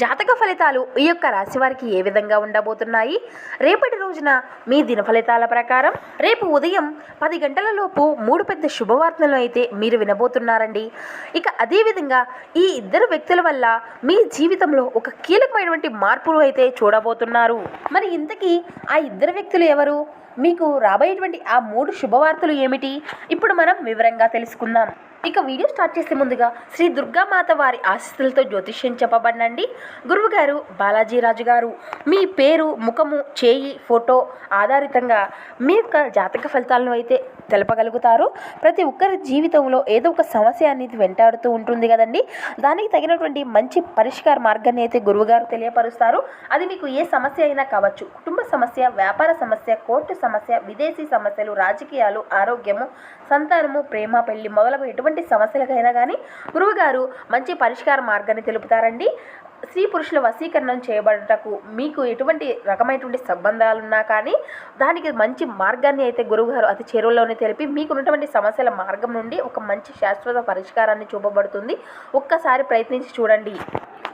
జాతక ఫలితాలు ఈ యొక్క రాశి వారికి ఏ విధంగా ఉండబోతున్నాయి? రేపటి రోజున మీ దిన ఫలితాల ప్రకారం రేపు ఉదయం పది గంటల లోపు మూడు పెద్ద శుభవార్తలను అయితే మీరు వినబోతున్నారండి. ఇక అదేవిధంగా ఈ ఇద్దరు వ్యక్తుల వల్ల మీ జీవితంలో ఒక కీలకమైనటువంటి మార్పులు అయితే చూడబోతున్నారు. మరి ఇంతకీ ఆ ఇద్దరు వ్యక్తులు ఎవరు? మీకు రాబోయేటువంటి ఆ మూడు శుభవార్తలు ఏమిటి? ఇప్పుడు మనం వివరంగా తెలుసుకుందాం. ఇక వీడియో స్టార్ట్ చేసే ముందుగా శ్రీ దుర్గామాత వారి ఆశీస్సులతో జ్యోతిష్యం చెప్పబడినండి. గురువుగారు బాలాజీ రాజు గారు మీ పేరు ముఖము చేయి ఫోటో ఆధారితంగా మీ యొక్క జాతక ఫలితాలను అయితే తెలపగలుగుతారు. ప్రతి ఒక్కరి జీవితంలో ఏదో ఒక సమస్య అనేది వెంటాడుతూ ఉంటుంది కదండి. దానికి తగినటువంటి మంచి పరిష్కార మార్గాన్ని అయితే గురువుగారు తెలియపరుస్తారు. అది మీకు ఏ సమస్య అయినా కావచ్చు. కుటుంబ సమస్య వ్యాపార సమస్య కోర్టు సమస్య విదేశీ సమస్యలు రాజకీయాలు ఆరోగ్యము సంతానము ప్రేమ పెళ్ళి మొదలగు ఎటువంటి సమస్యలకైనా కానీ గురువుగారు మంచి పరిష్కార మార్గాన్ని తెలుపుతారండి. స్త్రీ పురుషుల వశీకరణం చేయబడటకు మీకు ఎటువంటి రకమైనటువంటి సంబంధాలున్నా కానీ దానికి మంచి మార్గాన్ని అయితే గురువుగారు అతి చేరువలోనే తెలిపి మీకు ఉన్నటువంటి సమస్యల మార్గం నుండి ఒక మంచి శాశ్వత పరిష్కారాన్ని చూపబడుతుంది. ఒక్కసారి ప్రయత్నించి చూడండి.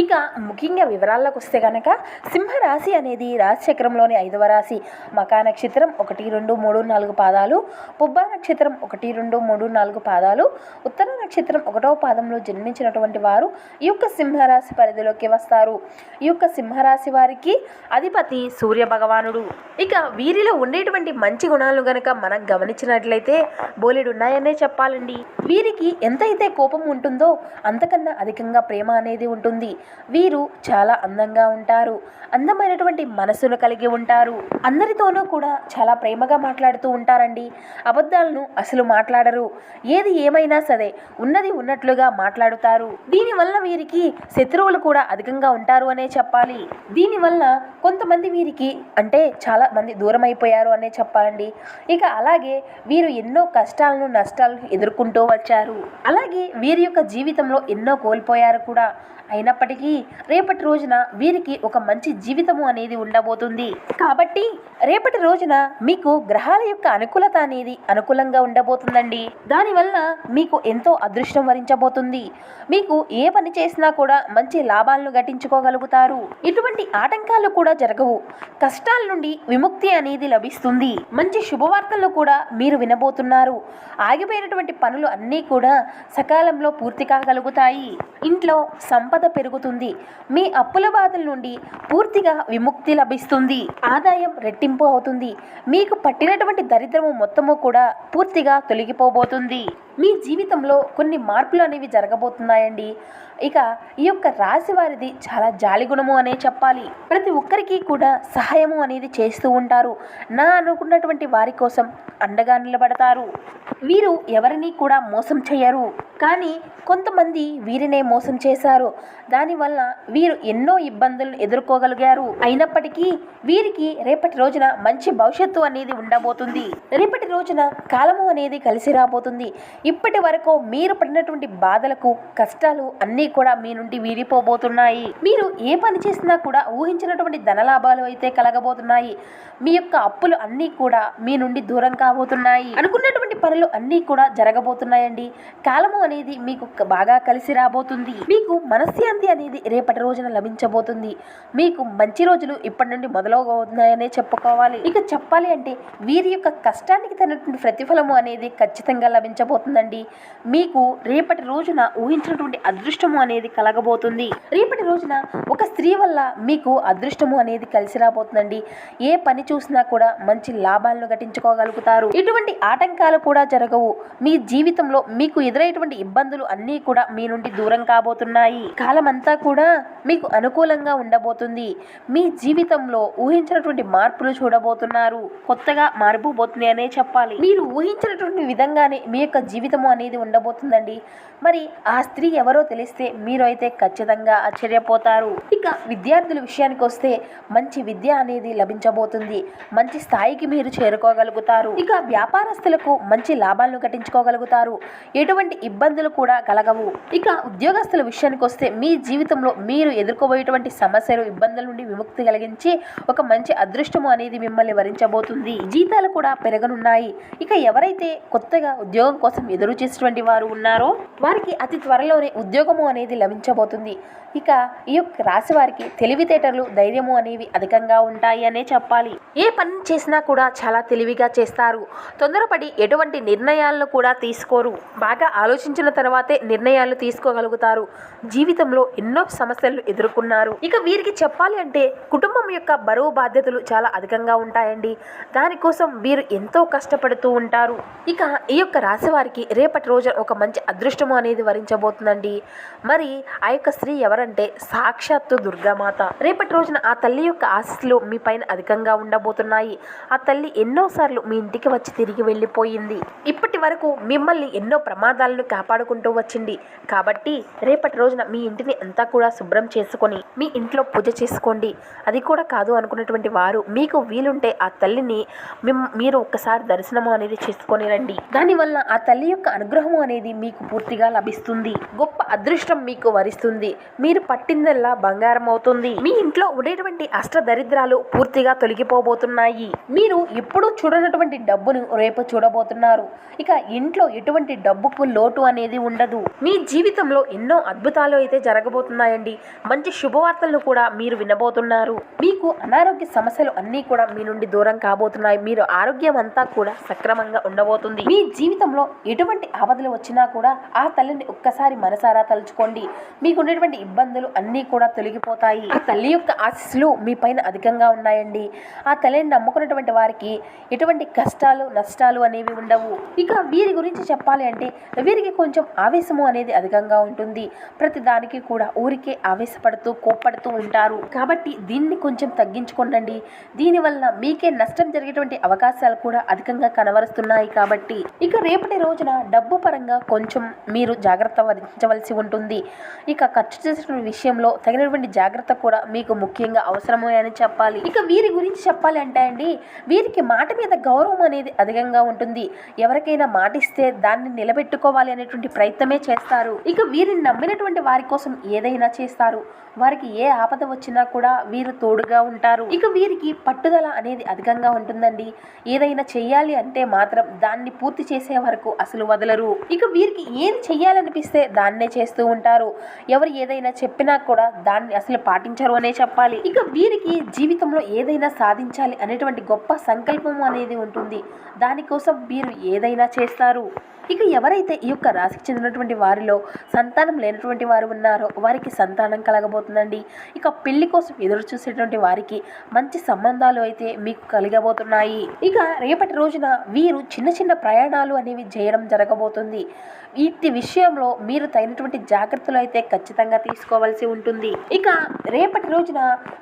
ఇక ముఖ్యంగా వివరాల్లోకి వస్తే కనుక సింహరాశి అనేది రాశిచక్రంలోని ఐదవ రాశి. మకా నక్షత్రం ఒకటి రెండు మూడు నాలుగు పాదాలు. పుబ్బ నక్షత్రం ఒకటి రెండు మూడు నాలుగు పాదాలు. ఉత్తర నక్షత్రం ఒకటవ పాదంలో జన్మించినటువంటి వారు. ఈ యొక్క సింహరాశి పరిధిలోకి వస్తారు. ఈ యొక్క సింహరాశి వారికి అధిపతి సూర్య భగవానుడు. ఇక వీరిలో ఉండేటువంటి మంచి గుణాలు గనక మనం గమనించినట్లయితే బోలెడు ఉన్నాయనే చెప్పాలండి. వీరికి ఎంతైతే కోపం ఉంటుందో అంతకన్నా అధికంగా ప్రేమ అనేది ఉంటుంది. వీరు చాలా అందంగా ఉంటారు. అందమైనటువంటి మనసును కలిగి ఉంటారు. అందరితోనూ కూడా చాలా ప్రేమగా మాట్లాడుతూ ఉంటారండి. అబద్ధాలను అసలు మాట్లాడరు. ఏది ఏమైనా సరే ఉన్నది ఉన్నట్లుగా మాట్లాడుతారు. దీనివల్ల వీరికి శత్రువులు కూడా అధిక అధికంగా ఉంటారు అనే చెప్పాలి. దీనివల్ల కొంతమంది వీరికి అంటే చాలా మంది దూరం అయిపోయారు అనే చెప్పాలండి. ఇక అలాగే వీరు ఎన్నో కష్టాలను నష్టాలను ఎదుర్కొంటూ వచ్చారు. అలాగే వీరి యొక్క జీవితంలో ఎన్నో కోల్పోయారు కూడా. అయినప్పటికీ రేపటి రోజున వీరికి ఒక మంచి జీవితము అనేది ఉండబోతుంది. కాబట్టి రేపటి రోజున మీకు గ్రహాల యొక్క అనుకూలత అనేది అనుకూలంగా ఉండబోతుందండి. దానివల్ల మీకు ఎంతో అదృష్టం వరించబోతుంది. మీకు ఏ పని చేసినా కూడా మంచి లాభాలను గటించుకోగలుగుతారు ఇటువంటి ఆటంకాలు కూడా జరగవు. కష్టాల నుండి విముక్తి అనేది లభిస్తుంది. మంచి శుభవార్తలను కూడా మీరు వినబోతున్నారు. ఆగిపోయినటువంటి పనులు అన్నీ కూడా సకాలంలో పూర్తి కాగలుగుతాయి. ఇంట్లో సంపద పెరుగుతుంది. మీ అప్పుల బాధల నుండి పూర్తిగా విముక్తి లభిస్తుంది. ఆదాయం రెట్టింపు అవుతుంది. మీకు పట్టినటువంటి దరిద్రము మొత్తము కూడా పూర్తిగా తొలగిపోబోతుంది. మీ జీవితంలో కొన్ని మార్పులు అనేవి జరగబోతున్నాయండి. ఇక ఈ యొక్క రాశి వారిది చాలా జాలిగుణము అనే చెప్పాలి. ప్రతి ఒక్కరికి కూడా సహాయము అనేది చేస్తూ ఉంటారు. నా అనుకున్నటువంటి వారి కోసం అండగా నిలబడతారు. వీరు ఎవరిని కూడా మోసం చేయరు కానీ కొంతమంది వీరినే మోసం చేశారు. దానివల్ల వీరు ఎన్నో ఇబ్బందులను ఎదుర్కోగలిగారు. అయినప్పటికీ వీరికి రేపటి రోజున మంచి భవిష్యత్తు అనేది ఉండబోతుంది. రేపటి రోజున కాలము అనేది కలిసి రాబోతుంది. ఇప్పటి వరకు మీరు పడినటువంటి బాధలకు కష్టాలు అన్నీ కూడా మీ నుండి వీరిపోబోతున్నాయి మీరు ఏ పని చేసినా కూడా ఊహించినటువంటి ధనలాభాలు అయితే కలగబోతున్నాయి. మీ యొక్క అప్పులు అన్నీ కూడా మీ నుండి దూరం కాబోతున్నాయి. అనుకున్నటువంటి పనులు అన్నీ కూడా జరగబోతున్నాయండి. కాలము అనేది మీకు బాగా కలిసి రాబోతుంది. మీకు మనశ్శాంతి అనేది రేపటి రోజున లభించబోతుంది. మీకు మంచి రోజులు ఇప్పటి నుండి మొదలవబోతున్నాయనే చెప్పుకోవాలి. ఇక చెప్పాలి అంటే వీరి యొక్క కష్టానికి తగినటువంటి ప్రతిఫలము అనేది ఖచ్చితంగా లభించబోతుందండి. మీకు రేపటి రోజున ఊహించినటువంటి అదృష్టము అనేది కలగబోతుంది. రేపటి రోజున ఒక స్త్రీ వల్ల మీకు అదృష్టము అనేది కలిసి రాబోతుందండి. ఏ పని చూసినా కూడా మంచి లాభాలను గటించుకోగలుగుతారు ఇటువంటి ఆటంకాలు కూడా జరగవు. మీ జీవితంలో మీకు ఎదురయ్యేటువంటి ఇబ్బందులు అన్నీ కూడా మీ నుండి దూరం కాబోతున్నాయి. కాలమంతా అంతా కూడా మీకు అనుకూలంగా ఉండబోతుంది. మీ జీవితంలో ఊహించినటువంటి మార్పులు చూడబోతున్నారు. కొత్తగా మారిపోబోతుంది అనే చెప్పాలి. మీరు ఊహించినటువంటి విధంగానే మీ యొక్క జీవితము అనేది ఉండబోతుందండి. మరి ఆ స్త్రీ ఎవరో తెలిస్తే మీరు అయితే ఖచ్చితంగా ఆశ్చర్యపోతారు. ఇక విద్యార్థుల విషయానికి వస్తే మంచి విద్య అనేది లభించబోతుంది. మంచి స్థాయికి మీరు చేరుకోగలుగుతారు. ఇక వ్యాపారస్తులకు మంచి లాభాలను గట్టించుకోగలుగుతారు ఎటువంటి ఇబ్బందులు కూడా కలగవు. ఇక ఉద్యోగస్తుల విషయానికి వస్తే మీ జీవితంలో మీరు ఎదుర్కోబోయేటువంటి సమస్యలు ఇబ్బందుల నుండి విముక్తి కలిగించి ఒక మంచి అదృష్టము అనేది మిమ్మల్ని వరించబోతుంది. జీతాలు కూడా పెరగనున్నాయి. ఇక ఎవరైతే కొత్తగా ఉద్యోగం కోసం ఎదురు చేసేటువంటి వారు ఉన్నారో వారికి అతి త్వరలోనే ఉద్యోగము అనేది లభించబోతుంది. ఇక ఈ యొక్క రాశి వారికి తెలివితేటలు ధైర్యము అనేవి అధికంగా ఉంటాయి అనే చెప్పాలి. ఏ పని చేసినా కూడా చాలా తెలివిగా చేస్తారు. తొందరపడి ఎటువంటి నిర్ణయాలను కూడా తీసుకోరు. బాగా ఆలోచించిన తర్వాతే నిర్ణయాలు తీసుకోగలుగుతారు. జీవితంలో ఎన్నో సమస్యలు ఎదుర్కొన్నారు. ఇక వీరికి చెప్పాలి అంటే కుటుంబం యొక్క బరువు బాధ్యతలు చాలా అధికంగా ఉంటాయండి. దానికోసం వీరు ఎంతో కష్టపడుతూ ఉంటారు. ఇక ఈ యొక్క రాశి వారికి రేపటి రోజున ఒక మంచి అదృష్టము అనేది వరించబోతుందండి. మరి ఆ యొక్క స్త్రీ ఎవరంటే సాక్షాత్తు దుర్గామాత. రేపటి రోజున ఆ తల్లి యొక్క ఆశస్సులు మీ పైన అధికంగా ఉండబోతున్నాయి. ఆ తల్లి ఎన్నోసార్లు మీ ఇంటికి వచ్చి తిరిగి వెళ్ళిపోయింది. ఇప్పటి వరకు మిమ్మల్ని ఎన్నో ప్రమాదాలను కాపాడుకుంటూ వచ్చింది. కాబట్టి రేపటి రోజున మీ ఇంటిని అంతా కూడా శుభ్రం చేసుకొని మీ ఇంట్లో పూజ చేసుకోండి. అది కూడా కాదు అనుకున్నటువంటి వారు మీకు వీలుంటే ఆ తల్లిని మీరు ఒక్కసారి దర్శనము అనేది చేసుకొని రండి. దానివల్ల ఆ తల్లి యొక్క అనుగ్రహము అనేది మీకు పూర్తిగా లభిస్తుంది. గొప్ప అదృష్టం మీకు వరిస్తుంది. మీరు పట్టిందల్లా బంగారం అవుతుంది. మీ ఇంట్లో ఉండేటువంటి అష్ట దరిద్రాలు పూర్తిగా తొలగిపోబోతున్నాయి. మీరు ఇప్పుడు చూడనటువంటి డబ్బును రేపు చూడబోతున్నారు. ఇక ఇంట్లో ఎటువంటి డబ్బుకు లోటు అనేది ఉండదు. మీ జీవితంలో ఎన్నో అద్భుతాలు అయితే జరగబోతున్నాయండి. మంచి శుభవార్తలను కూడా మీరు వినబోతున్నారు. మీకు అనారోగ్య సమస్యలు అన్నీ కూడా మీ నుండి దూరం కాబోతున్నాయి. మీరు ఆరోగ్యం అంతా కూడా సక్రమంగా ఉండబోతుంది. మీ జీవితంలో ఎటువంటి ఆపదలు వచ్చినా కూడా ఆ తల్లిని ఒక్కసారి మనసారా తలుచుకోండి. మీకు ఉన్నటువంటి ఇబ్బందులు అన్నీ కూడా తొలగిపోతాయి. ఆ తల్లి యొక్క ఆశీస్సులు మీ పైన అధికంగా ఉన్నాయండి. ఆ తల్లిని నమ్ముకున్నటువంటి వారికి ఎటువంటి కష్టాలు నష్టాలు అనేవి ఉండవు. ఇక వీరి గురించి చెప్పాలి అంటే వీరికి కొంచెం ఆవేశము అనేది అధికంగా ఉంటుంది. ప్రతి దానికి కూడా ఊరికే ఆవేశపడుతూ కోప్పడుతూ ఉంటారు. కాబట్టి దీన్ని కొంచెం తగ్గించుకోండి దీనివల్ల మీకే నష్టం జరిగేటువంటి అవకాశాలు కూడా అధికంగా కనబరుస్తున్నాయి కాబట్టి. ఇక రేపటి రోజున డబ్బు పరంగా కొంచెం మీరు జాగ్రత్త వహించవలసి ఉంటుంది. ఇక ఖర్చు చేసిన విషయంలో తగినటువంటి జాగ్రత్త కూడా మీకు ముఖ్యంగా అవసరమే అని చెప్పాలి. ఇక వీరి గురించి చెప్పాలి అంటే అండి వీరికి మాట మీద గౌరవం అనేది అధికంగా ఉంటుంది. ఎవరికైనా మాట ఇస్తే దాన్ని నిలబెట్టుకోవాలి అనేటువంటి ప్రయత్నమే చేస్తారు. ఇక వీరిని నమ్మినటువంటి వారి కోసం ఏదైనా చేస్తారు. వారికి ఏ ఆపద వచ్చినా కూడా వీరు తోడుగా ఉంటారు. ఇక వీరికి పట్టుదల అనేది అధికంగా ఉంటుందండి. ఏదైనా చెయ్యాలి అంటే మాత్రం దాన్ని పూర్తి చేసే వరకు అసలు వదలరు. ఇక వీరికి ఏది చెయ్యాలనిపిస్తే దాన్నే చేస్తూ ఉంటారు. ఎవరు ఏదైనా చెప్పినా కూడా దాన్ని అసలు పాటించరు అనే చెప్పాలి. ఇక వీరికి జీవితంలో ఏదైనా సాధించాలి అనేటువంటి గొప్ప సంకల్పం అనేది ఉంటుంది. దానికోసం వీరు ఏదైనా చేస్తారు. ఇక ఎవరైతే ఈ యొక్క రాశికి చెందినటువంటి వారిలో సంతానం లేనటువంటి వారు ఉన్నారో వారికి సంతానం కలగబోతుందండి. ఇక పెళ్ళి కోసం ఎదురు చూసేటువంటి వారికి మంచి సంబంధాలు అయితే మీకు కలగబోతున్నాయి. ఇక రేపటి రోజున వీరు చిన్న చిన్న ప్రయాణాలు అనేవి చేయడం జరగబోతుంది. వీటి విషయంలో మీరు తగినటువంటి జాగ్రత్తలు అయితే ఖచ్చితంగా తీసుకోవాల్సి ఉంటుంది. ఇక రేపటి రోజున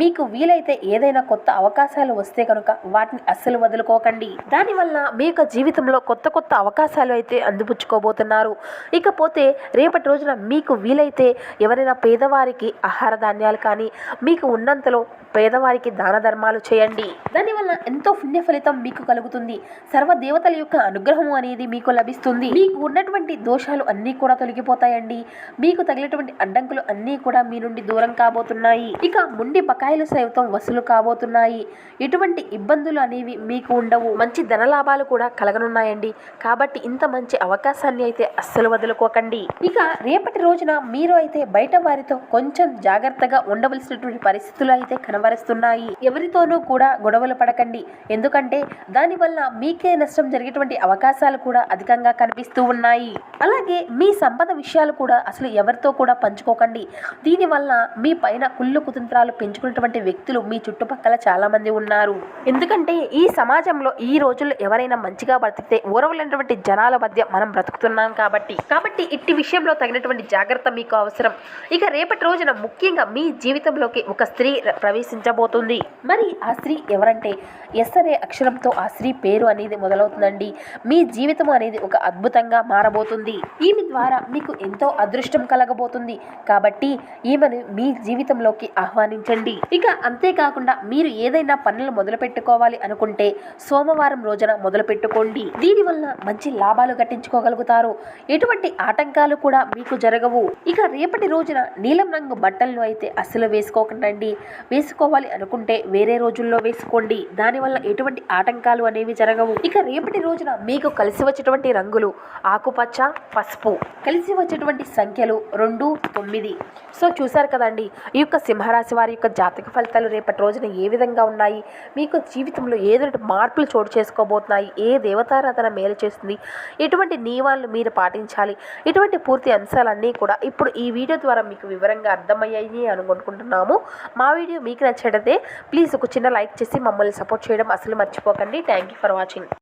మీకు వీలైతే ఏదైనా కొత్త అవకాశాలు వస్తే కనుక వాటిని అస్సలు వదులుకోకండి. దానివల్ల మీ యొక్క జీవితంలో కొత్త కొత్త అవకాశాలు అయితే అందిపుచ్చుకోబోతున్నారు. ఇకపోతే రేపటి రోజున మీకు వీలైతే ఎవరైనా పేదవారికి ఆహార ధాన్యాలు కానీ మీకు ఉన్నంతలో పేదవారికి దాన ధర్మాలు చేయండి. దానివల్ల ఎంతో పుణ్య ఫలితం మీకు కలుగుతుంది. సర్వ దేవతల యొక్క అనుగ్రహం అనేది మీకు లభిస్తుంది. మీకు ఉన్నటువంటి దోషాలు అన్నీ కూడా తొలగిపోతాయండి. మీకు తగిలినటువంటి అడ్డంకులు అన్నీ కూడా మీ నుండి దూరం కాబోతున్నాయి. ఇక ముండి పక్క బకాయిలు సైతం వసూలు కాబోతున్నాయి. ఎటువంటి ఇబ్బందులు అనేవి మీకు ఉండవు. మంచి ధనలాభాలు కూడా కలగనున్నాయండి. కాబట్టి ఇంత మంచి అవకాశాన్ని అయితే అస్సలు వదులుకోకండి. ఇక రేపటి రోజున మీరు అయితే బయట వారితో కొంచెం జాగ్రత్తగా ఉండవలసినటువంటి పరిస్థితులు అయితే కనబరుస్తున్నాయి. ఎవరితోనూ కూడా గొడవలు పడకండి. ఎందుకంటే దానివల్ల మీకే నష్టం జరిగేటువంటి అవకాశాలు కూడా అధికంగా కనిపిస్తూ ఉన్నాయి. అలాగే మీ సంపద విషయాలు కూడా అసలు ఎవరితో కూడా పంచుకోకండి. దీనివల్ల మీ పైన కుళ్ళు కుతంత్రాలు ఉన్నటువంటి వ్యక్తులు మీ చుట్టుపక్కల చాలా మంది ఉన్నారు. ఎందుకంటే ఈ సమాజంలో ఈ రోజుల్లో ఎవరైనా మంచిగా బ్రతికితే ఊరవలేనటువంటి జనాల మధ్య మనం బ్రతుకుతున్నాం కాబట్టి. కాబట్టి ఇట్టి విషయంలో తగినటువంటి జాగ్రత్త మీకు అవసరం. ఇక రేపటి రోజున ముఖ్యంగా మీ జీవితంలోకి ఒక స్త్రీ ప్రవేశించబోతుంది. మరి ఆ స్త్రీ ఎవరంటే? ఎస్ అనే అక్షరంతో ఆ స్త్రీ పేరు అనేది మొదలవుతుందండి. మీ జీవితం అనేది ఒక అద్భుతంగా మారబోతుంది. ఈమె ద్వారా మీకు ఎంతో అదృష్టం కలగబోతుంది. కాబట్టి ఈమెను మీ జీవితంలోకి ఆహ్వానించండి. ఇక అంతేకాకుండా మీరు ఏదైనా పనులు మొదలు పెట్టుకోవాలి అనుకుంటే సోమవారం రోజున మొదలు పెట్టుకోండి దీనివల్ల మంచి లాభాలు గట్టించుకోగలుగుతారు. ఎటువంటి ఆటంకాలు కూడా మీకు జరగవు. ఇక రేపటి రోజున నీలం రంగు బట్టలను అయితే అస్సలు వేసుకోకండి వేసుకోవాలి అనుకుంటే వేరే రోజుల్లో వేసుకోండి. దానివల్ల ఎటువంటి ఆటంకాలు అనేవి జరగవు. ఇక రేపటి రోజున మీకు కలిసి వచ్చేటువంటి రంగులు ఆకుపచ్చ పసుపు. కలిసి వచ్చేటువంటి సంఖ్యలు రెండు తొమ్మిది. సో చూసారు కదండి ఈ యొక్క సింహరాశి వారి యొక్క జాతక. ఫలితాలు రేపటి రోజున ఏ విధంగా ఉన్నాయి? మీకు జీవితంలో ఏదైనా మార్పులు చోటు చేసుకోబోతున్నాయి? ఏ దేవతారాధన మేలు చేస్తుంది? ఎటువంటి నియమాలను మీరు పాటించాలి? ఇటువంటి పూర్తి అంశాలన్నీ కూడా ఇప్పుడు ఈ వీడియో ద్వారా మీకు వివరంగా అర్థమయ్యాయి అని అనుకుంటున్నాము. మా వీడియో మీకు నచ్చినట్లయితే ప్లీజ్ ఒక చిన్న లైక్ చేసి మమ్మల్ని సపోర్ట్ చేయడం అసలు మర్చిపోకండి. Thank you for watching